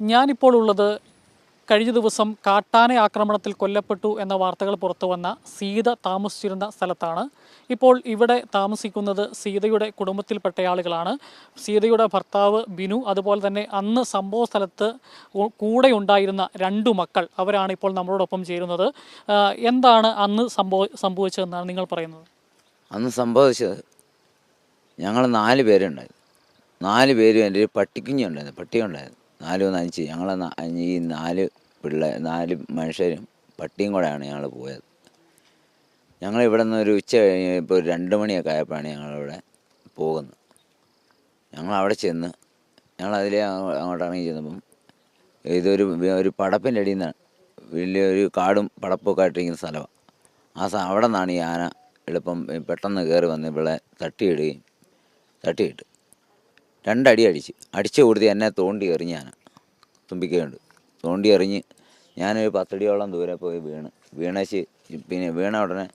ഞാനിപ്പോൾ ഉള്ളത് കഴിഞ്ഞ ദിവസം കാട്ടാന ആക്രമണത്തിൽ കൊല്ലപ്പെട്ടു എന്ന വാർത്തകൾ പുറത്തു വന്ന സീത താമസിച്ചിരുന്ന സ്ഥലത്താണ്. ഇപ്പോൾ ഇവിടെ താമസിക്കുന്നത് സീതയുടെ കുടുംബത്തിൽപ്പെട്ട ആളുകളാണ്. സീതയുടെ ഭർത്താവ് ബിനു അതുപോലെ തന്നെ അന്ന് സംഭവ സ്ഥലത്ത് കൂടെ ഉണ്ടായിരുന്ന രണ്ടു മക്കൾ അവരാണ് ഇപ്പോൾ നമ്മളോടൊപ്പം ചേരുന്നത്. എന്താണ് അന്ന് സംഭവ സംഭവിച്ചതെന്നാണ് നിങ്ങൾ പറയുന്നത്? അന്ന് സംഭവിച്ചത് ഞങ്ങൾ നാല് പേരുണ്ടായിരുന്നു. നാല് പേരും എന്റെ ഒരു പട്ടിക്കുഞ്ഞുണ്ടായിരുന്നു പട്ടിയുണ്ടായിരുന്നു. നാല് അഞ്ച്. ഞങ്ങൾ ഈ നാല് പിള്ളേ നാല് മനുഷ്യരും പട്ടിയും കൂടെയാണ് ഞങ്ങൾ പോയത്. ഞങ്ങൾ ഇവിടെ നിന്ന് ഒരു ഉച്ച കഴിഞ്ഞ് ഇപ്പോൾ രണ്ട് മണിയൊക്കെ ആയപ്പോഴാണ് ഞങ്ങളിവിടെ പോകുന്നത്. ഞങ്ങൾ അവിടെ ചെന്ന് ഞങ്ങൾ അതിലെ അങ്ങോട്ട് ഇറങ്ങി ചെന്നപ്പം ഇതൊരു ഒരു പടപ്പിന്റെ അടിയിൽ നിന്നാണ്. വലിയൊരു കാടും പടപ്പൊക്കെ ആയിട്ടിരിക്കുന്ന സ്ഥലമാണ് ആ സ അവിടെ നിന്നാണ് ഈ ആന എളുപ്പം പെട്ടെന്ന് കയറി വന്ന് ഇവിടെ തട്ടിയിടുകയും തട്ടിയിട്ട് രണ്ടടി അടിച്ച്. അടിച്ചു കൊടുത്ത് എന്നെ തോണ്ടി എറിഞ്ഞ് ഞാൻ തുമ്പിക്കയുണ്ട്. തോണ്ടി എറിഞ്ഞ് ഞാനൊരു പത്തടിയോളം ദൂരെ പോയി വീണ്. വീണച്ച് പിന്നെ വീണ ഉടനെ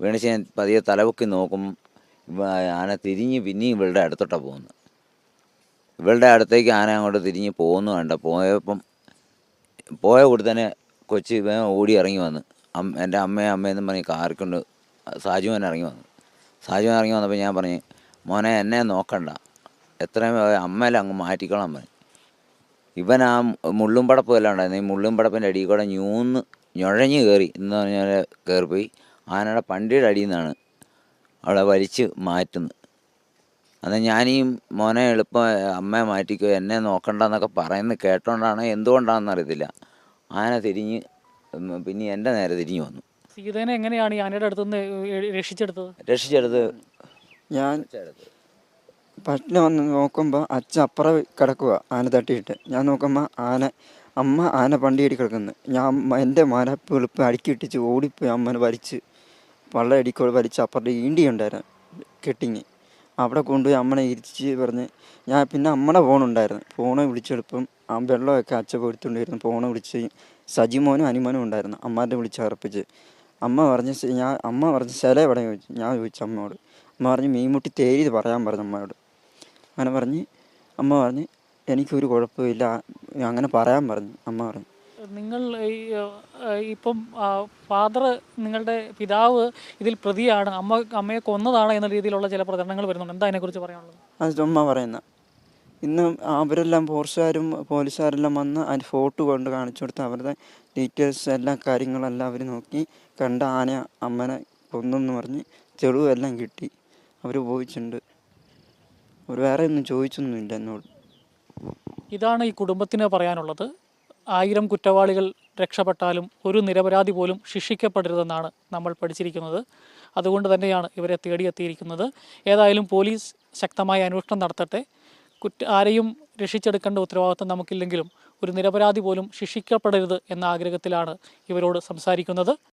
വീണച്ച് ഞാൻ പതിയെ തലപൊക്കി നോക്കുമ്പം ഇവ ആന തിരിഞ്ഞ് പിന്നെയും ഇവളുടെ അടുത്തോട്ടാണ് പോകുന്നത്. ഇവളുടെ അടുത്തേക്ക് ആന അങ്ങോട്ട് തിരിഞ്ഞ് പോകുന്നു വേണ്ട പോയപ്പം പോയ കൂടി തന്നെ കൊച്ചി വേഗം ഓടി ഇറങ്ങി വന്ന്. അമ്മ എന്റെ അമ്മയും അമ്മയെന്നും പറഞ്ഞ് കാർക്കുണ്ട് സാജുവൻ ഇറങ്ങി വന്നു. സാജുവൻ ഇറങ്ങി വന്നപ്പോൾ ഞാൻ പറഞ്ഞു മോനെ എന്നെ നോക്കണ്ട. എത്രയും അമ്മയിൽ അങ്ങ് മാറ്റിക്കോളാൻ പറഞ്ഞു ഇവൻ ആ മുള്ളും പടപ്പ് എല്ലാം ഉണ്ടായിരുന്നു. ഈ മുള്ളും പടപ്പിന്റെ അടിയിൽ കൂടെ ഞൂന്ന് ഞുഴഞ്ഞ് കയറി. എന്ന് പറഞ്ഞാൽ കയറിപ്പോയി. ആനയുടെ പണ്ടിയുടെ അടിയിൽ നിന്നാണ് അവളെ വലിച്ച് മാറ്റുന്നത്. അന്ന് ഞാനീ മോനെ എളുപ്പം അമ്മയെ മാറ്റിക്കോ എന്നെ നോക്കണ്ടെന്നൊക്കെ പറയുന്നത് കേട്ടോണ്ടാണ് എന്തുകൊണ്ടാണെന്ന് അറിയത്തില്ല. ആന തിരിഞ്ഞ് പിന്നെ എന്റെ നേരെ തിരിഞ്ഞു വന്നു. സീതേനെ എങ്ങനെയാണ് ഈ ആനയുടെ അടുത്തുനിന്ന് രക്ഷിച്ചെടുത്തത്? രക്ഷിച്ചെടുത്ത് ഞാൻ പട്ടിനെ വന്ന് നോക്കുമ്പോൾ അച്ഛൻ അപ്പുറം കിടക്കുക ആന തട്ടിയിട്ട്. ഞാൻ നോക്കുമ്പോൾ ആന അമ്മ ആന പണ്ടിയടി കിടക്കുന്നു. ഞാൻ എന്റെ മന വെളുപ്പ് അടുക്കിയിട്ടിച്ച് ഓടിപ്പോയി അമ്മനെ വലിച്ച് വള്ളം അടിക്കോട് വലിച്ച് അപ്പുറത്തെ ഈണ്ടി ഉണ്ടായിരുന്നു കെട്ടിങ്ങി. അവിടെ കൊണ്ടുപോയി അമ്മനെ ഇരിച്ച് പറഞ്ഞ് ഞാൻ പിന്നെ അമ്മയുടെ ഫോണുണ്ടായിരുന്നു ഫോണ് വിളിച്ചെടുപ്പം ആ വെള്ളമൊക്കെ അച്ഛ കൊടുത്തുകൊണ്ടിരുന്നു. ഫോണ് വിളിച്ച് സജിമോനും അനിമോനും ഉണ്ടായിരുന്നു. അമ്മാന്റെ വിളിച്ച് അർപ്പിച്ച് അമ്മ പറഞ്ഞ് ഞാൻ അമ്മ പറഞ്ഞ് ശല എവിടെ? ചോദിച്ചു. ഞാൻ ചോദിച്ചു അമ്മയോട്. അമ്മ പറഞ്ഞ് മീൻമുട്ടി തേരി പറയാൻ പറഞ്ഞു അമ്മയോട്. അങ്ങനെ പറഞ്ഞ് അമ്മ പറഞ്ഞ് എനിക്കൊരു കുഴപ്പമില്ല. അങ്ങനെ പറയാൻ പറഞ്ഞു അമ്മ പറഞ്ഞു. നിങ്ങൾ ഇപ്പം ഫാദർ നിങ്ങളുടെ പിതാവ് ഇതിൽ പ്രതിയാണ് അമ്മ അമ്മയെ കൊന്നതാണ് എന്ന രീതിയിലുള്ള ചില പ്രചരണങ്ങൾ വരുന്നുണ്ട്. എന്താ അതിനെക്കുറിച്ച് പറയാനുള്ളത്? അത് അമ്മ പറയുന്ന. ഇന്ന് അവരെല്ലാം പോർച്ചുകാരും പോലീസുകാരെല്ലാം വന്ന് അതിന്റെ ഫോട്ടോ കൊണ്ട് കാണിച്ചു കൊടുത്ത് അവരുടെ ഡീറ്റെയിൽസ് എല്ലാ കാര്യങ്ങളെല്ലാം അവർ നോക്കി കണ്ട ആന അമ്മനെ കൊന്നെന്ന് പറഞ്ഞ് തെളിവെല്ലാം കിട്ടി. അവർ പോയിട്ടുണ്ട് അവർ വേറെ ഒന്നും ചോദിച്ചൊന്നുമില്ല എന്നോട്. ഇതാണ് ഈ കുടുംബത്തിന് പറയാനുള്ളത്. ആയിരം കുറ്റവാളികൾ രക്ഷപ്പെട്ടാലും ഒരു നിരപരാധി പോലും ശിക്ഷിക്കപ്പെടരുതെന്നാണ് നമ്മൾ പഠിച്ചിരിക്കുന്നത്. അതുകൊണ്ട് തന്നെയാണ് ഇവരെ തേടിയെത്തിയിരിക്കുന്നത്. ഏതായാലും പോലീസ് ശക്തമായ അന്വേഷണം നടത്തട്ടെ. കുറ്റ ആരെയും രക്ഷിച്ചെടുക്കേണ്ട ഉത്തരവാദിത്വം നമുക്കില്ലെങ്കിലും ഒരു നിരപരാധി പോലും ശിക്ഷിക്കപ്പെടരുത് എന്ന ആഗ്രഹത്തിലാണ് ഇവരോട് സംസാരിക്കുന്നത്.